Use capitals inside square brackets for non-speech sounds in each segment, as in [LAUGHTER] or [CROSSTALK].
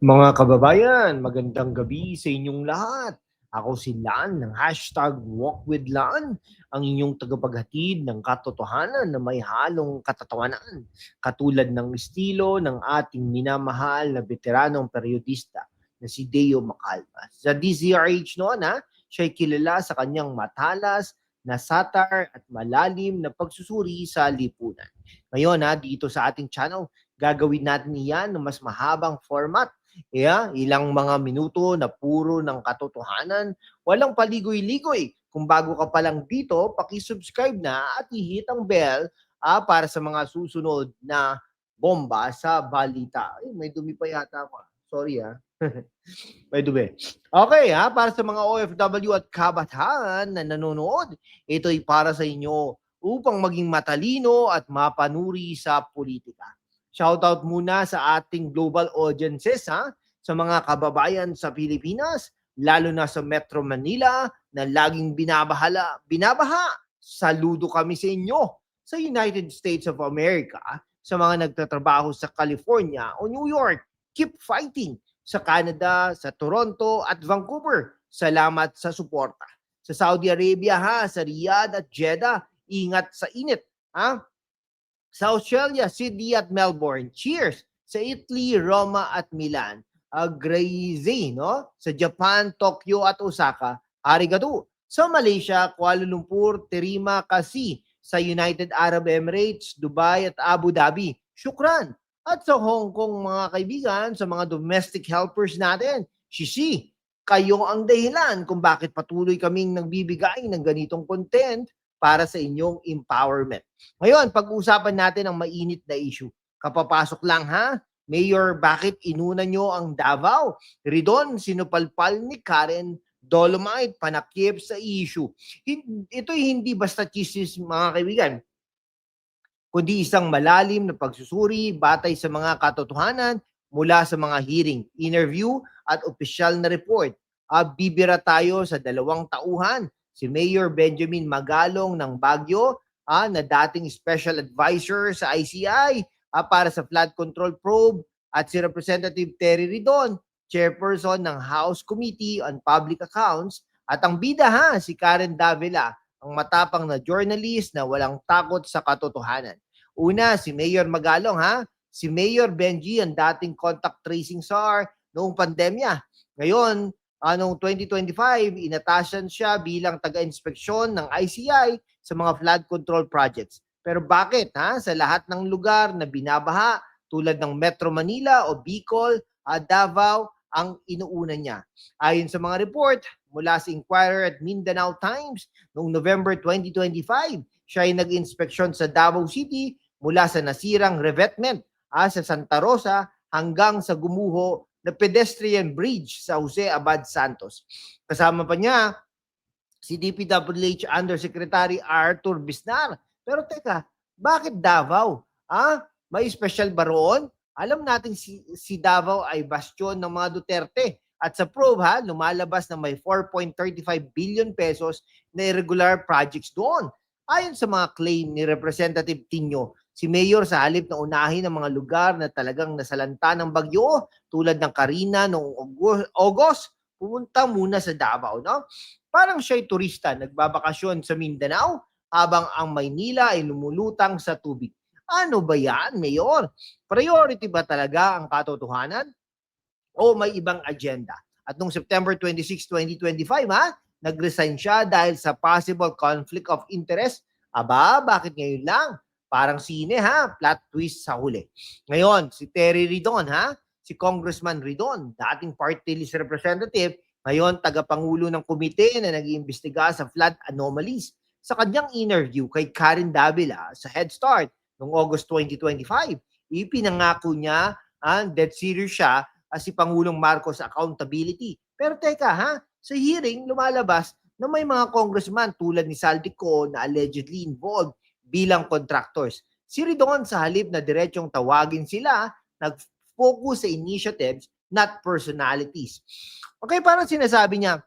Mga kababayan, magandang gabi sa inyong lahat. Ako si Lan ng hashtag WalkWithLan, ang inyong tagapaghatid ng katotohanan na may halong katatawanan, katulad ng estilo ng ating minamahal na veteranong periodista na si Deo Macalvas. Sa DZRH noon, ha, siya ay kilala sa kanyang matalas na satar at malalim na pagsusuri sa lipunan. Ngayon, ha, dito sa ating channel, gagawin natin iyan ng mas mahabang format Yeah, ilang mga minuto na puro ng katotohanan, walang paligoy-ligoy. Kung bago ka pa lang dito, paki-subscribe na at i-hit ang bell ah, para sa mga susunod na bomba sa balita. Ay, may dumi pa yata ako. ah. Sorry ah. [LAUGHS] may dumi. Okay ha, para sa mga OFW at kabataan na nanonood, ito'y para sa inyo upang maging matalino at mapanuri sa politika. Shoutout muna sa ating global audiences ha, sa mga kababayan sa Pilipinas, lalo na sa Metro Manila na laging binabahala, binabaha. Saludo kami sa inyo sa United States of America, sa mga nagtatrabaho sa California o New York. Keep fighting sa Canada, sa Toronto at Vancouver. Salamat sa suporta. Sa Saudi Arabia ha, sa Riyadh at Jeddah, ingat sa init. Ha? Sa Australia, Sydney at Melbourne. Cheers! Sa Italy, Roma at Milan. Uh, Graze, no? Sa Japan, Tokyo at Osaka. Arigato! Sa Malaysia, Kuala Lumpur, Terima Kasi. Sa United Arab Emirates, Dubai at Abu Dhabi. Shukran! At sa Hong Kong, mga kaibigan, sa mga domestic helpers natin, Shishi, kayo ang dahilan kung bakit patuloy kaming nagbibigay ng ganitong content para sa inyong empowerment. Ngayon, pag-uusapan natin ang mainit na issue. Kapapasok lang ha, Mayor, bakit inuna nyo ang Davao? Ridon, sinupalpal ni Karen Dolomite, panakip sa issue. Ito'y hindi basta chismis mga kaibigan, kundi isang malalim na pagsusuri batay sa mga katotohanan mula sa mga hearing, interview at opisyal na report. Ah, bibira tayo sa dalawang tauhan si Mayor Benjamin Magalong ng Baguio ah, na dating special advisor sa ICI ah, para sa flood control probe at si Representative Terry Ridon, chairperson ng House Committee on Public Accounts at ang bida ha, si Karen Davila, ang matapang na journalist na walang takot sa katotohanan. Una, si Mayor Magalong ha, si Mayor Benji ang dating contact tracing SAR noong pandemya. Ngayon, anong 2025, inatasan siya bilang taga-inspeksyon ng ICI sa mga flood control projects. Pero bakit ha? Sa lahat ng lugar na binabaha tulad ng Metro Manila o Bicol, uh, Davao, ang inuuna niya. Ayon sa mga report mula sa Inquirer at Mindanao Times noong November 2025, siya ay nag-inspeksyon sa Davao City mula sa nasirang revetment ah, sa Santa Rosa hanggang sa gumuho na pedestrian bridge sa Jose Abad Santos. Kasama pa niya si DPWH Undersecretary Arthur Bisnar. Pero teka, bakit Davao? Ah, may special ba roon? Alam natin si, si Davao ay bastion ng mga Duterte. At sa probe ha, lumalabas na may 4.35 billion pesos na irregular projects doon. Ayon sa mga claim ni Representative Tinyo, si Mayor sa halip na unahin ang mga lugar na talagang nasalanta ng bagyo tulad ng Karina noong August, pumunta muna sa Davao. No? Parang siya'y turista, nagbabakasyon sa Mindanao habang ang Maynila ay lumulutang sa tubig. Ano ba yan, Mayor? Priority ba talaga ang katotohanan? O may ibang agenda? At noong September 26, 2025, ha, nag-resign siya dahil sa possible conflict of interest. Aba, bakit ngayon lang? Parang sine ha, plot twist sa huli. Ngayon, si Terry Ridon ha, si Congressman Ridon, dating party list representative, ngayon tagapangulo ng komite na nag-iimbestiga sa flood anomalies. Sa kanyang interview kay Karen Davila sa Head Start noong August 2025, ipinangako niya ang dead serious siya as si Pangulong Marcos accountability. Pero teka ha, sa hearing lumalabas na may mga congressman tulad ni Saldico na allegedly involved bilang contractors. Si Ridon sa halip na diretsong tawagin sila, nag-focus sa initiatives, not personalities. Okay, parang sinasabi niya,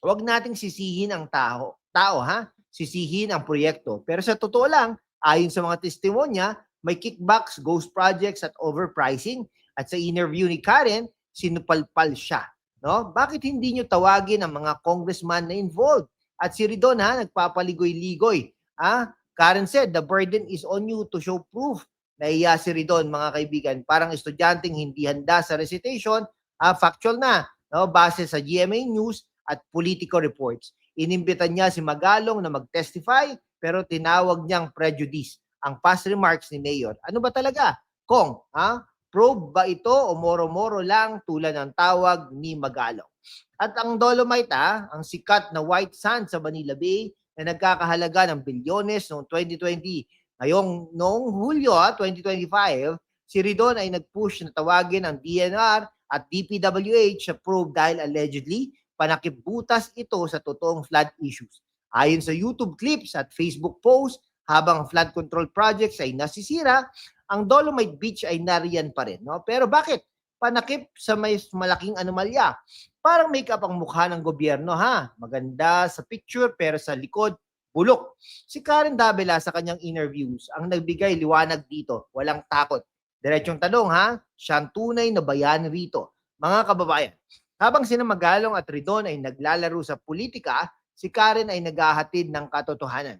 huwag nating sisihin ang tao, tao ha, sisihin ang proyekto. Pero sa totoo lang, ayon sa mga testimonya, may kickbacks, ghost projects at overpricing. At sa interview ni Karen, sinupalpal siya. No? Bakit hindi nyo tawagin ang mga congressman na involved? At si Ridon ha, nagpapaligoy-ligoy. Ha? Karen said, the burden is on you to show proof. Naiya si Ridon, mga kaibigan. Parang estudyanteng hindi handa sa recitation, ah, factual na, no? base sa GMA News at Politico Reports. Inimbitan niya si Magalong na mag-testify, pero tinawag niyang prejudice ang past remarks ni Mayor. Ano ba talaga? Kong, ha? Probe ba ito o moro-moro lang tulad ng tawag ni Magalong? At ang Dolomite, ha, ang sikat na white sand sa Manila Bay na nagkakahalaga ng bilyones noong 2020. Ngayong noong Hulyo ha, 2025, si Ridon ay nag-push na tawagin ang DNR at DPWH sa probe dahil allegedly panakibutas ito sa totoong flood issues. Ayon sa YouTube clips at Facebook posts, habang flood control projects ay nasisira, ang Dolomite Beach ay nariyan pa rin. No? Pero bakit? Panakip sa may malaking anomalya. Parang make-up ang mukha ng gobyerno ha. Maganda sa picture pero sa likod, bulok. Si Karen Davila sa kanyang interviews ang nagbigay liwanag dito. Walang takot. Diretsong tanong ha, siyang tunay na bayan rito. Mga kababayan, habang sina Magalong at Ridon ay naglalaro sa politika, si Karen ay naghahatid ng katotohanan.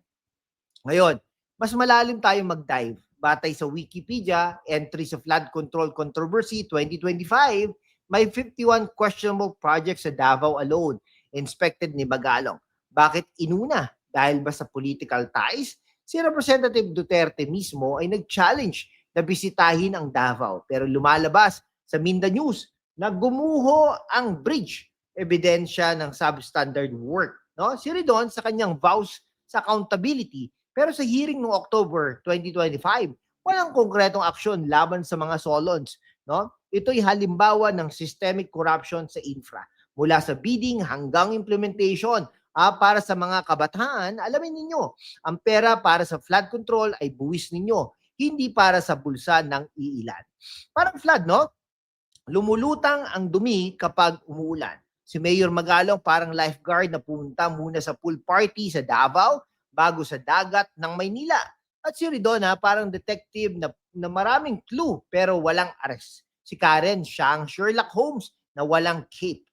Ngayon, mas malalim tayo mag-dive. Batay sa Wikipedia, entry sa Flood Control Controversy 2025, may 51 questionable projects sa Davao alone, inspected ni Magalong. Bakit inuna? Dahil ba sa political ties? Si Representative Duterte mismo ay nag-challenge na bisitahin ang Davao. Pero lumalabas sa Minda News na gumuho ang bridge. Ebidensya ng substandard work. No? Si Ridon sa kanyang vows sa accountability pero sa hearing noong October 2025, walang konkretong aksyon laban sa mga solons. No? Ito'y halimbawa ng systemic corruption sa infra. Mula sa bidding hanggang implementation, ah, para sa mga kabataan, alamin ninyo, ang pera para sa flood control ay buwis ninyo, hindi para sa bulsa ng iilan. Parang flood, no? Lumulutang ang dumi kapag umuulan. Si Mayor Magalong parang lifeguard na pumunta muna sa pool party sa Davao bago sa dagat ng Maynila. At si Ridona parang detective na, na maraming clue pero walang arrest. Si Karen, siyang Sherlock Holmes na walang cape.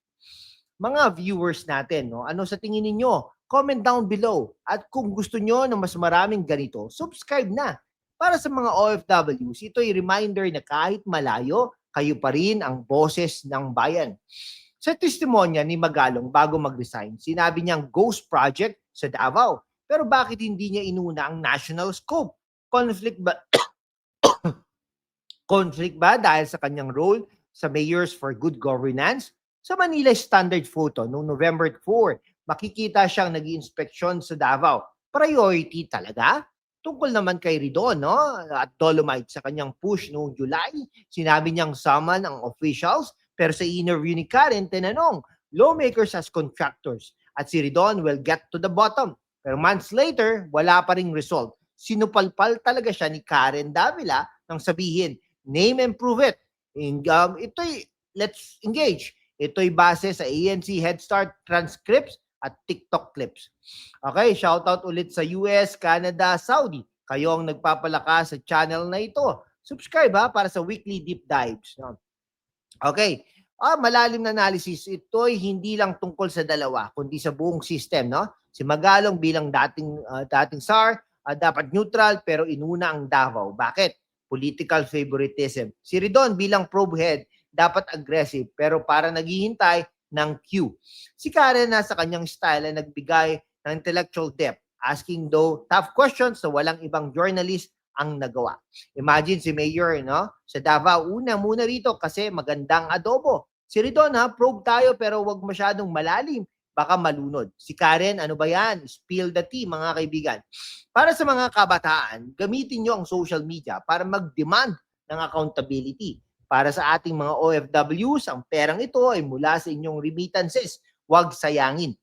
Mga viewers natin, no, ano sa tingin ninyo? Comment down below. At kung gusto nyo ng mas maraming ganito, subscribe na. Para sa mga OFWs, ito ay reminder na kahit malayo, kayo pa rin ang boses ng bayan. Sa testimonya ni Magalong bago mag-resign, sinabi niyang ghost project sa Davao pero bakit hindi niya inuna ang national scope? Conflict ba? [COUGHS] Conflict ba dahil sa kanyang role sa Mayors for Good Governance? Sa Manila Standard Photo noong November 4, makikita siyang nag inspeksyon sa Davao. Priority talaga? Tungkol naman kay Ridon no? at Dolomite sa kanyang push noong July, sinabi niyang summon ang officials pero sa interview ni Karen, tinanong, lawmakers as contractors at si Ridon will get to the bottom pero months later, wala pa ring result. Sinupalpal talaga siya ni Karen Davila nang sabihin, name and prove it. And, um, ito'y, let's engage. Ito'y base sa ANC Head Start transcripts at TikTok clips. Okay, shoutout ulit sa US, Canada, Saudi. Kayo ang nagpapalakas sa channel na ito. Subscribe ha para sa weekly deep dives. Okay, ah, malalim na analysis. Ito'y hindi lang tungkol sa dalawa, kundi sa buong system. No? Si Magalong bilang dating uh, dating SAR, uh, dapat neutral pero inuna ang Davao. Bakit? Political favoritism. Si Ridon bilang probe head, dapat aggressive pero para naghihintay ng cue. Si Karen na sa kanyang style ay nagbigay ng intellectual depth, asking though tough questions na walang ibang journalist ang nagawa. Imagine si Mayor no, sa Davao, una muna rito kasi magandang adobo. Si Ridon ha, probe tayo pero wag masyadong malalim baka malunod. Si Karen, ano ba yan? Spill the tea, mga kaibigan. Para sa mga kabataan, gamitin nyo ang social media para mag-demand ng accountability. Para sa ating mga OFWs, ang perang ito ay mula sa inyong remittances. Huwag sayangin.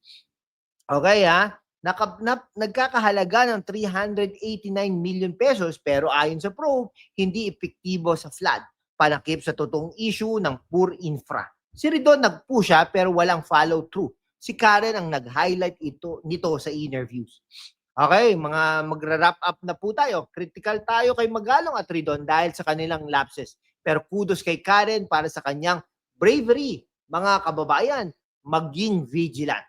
Okay ha? Naka, na, nagkakahalaga ng 389 million pesos pero ayon sa probe, hindi epektibo sa flood. Panakip sa totoong issue ng poor infra. Si Ridon nagpush siya pero walang follow through si Karen ang nag-highlight ito nito sa interviews. Okay, mga magra-wrap up na po tayo. Critical tayo kay Magalong at Ridon dahil sa kanilang lapses. Pero kudos kay Karen para sa kanyang bravery, mga kababayan, maging vigilant.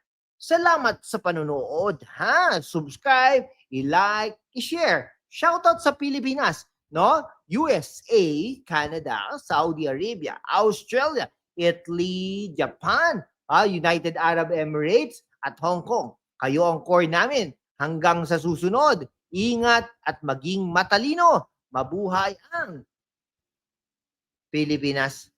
Salamat sa panonood, ha? Subscribe, i-like, i-share. Shoutout sa Pilipinas, no? USA, Canada, Saudi Arabia, Australia, Italy, Japan, ah, United Arab Emirates, at Hong Kong. Kayo ang core namin. Hanggang sa susunod, ingat at maging matalino. Mabuhay ang Pilipinas.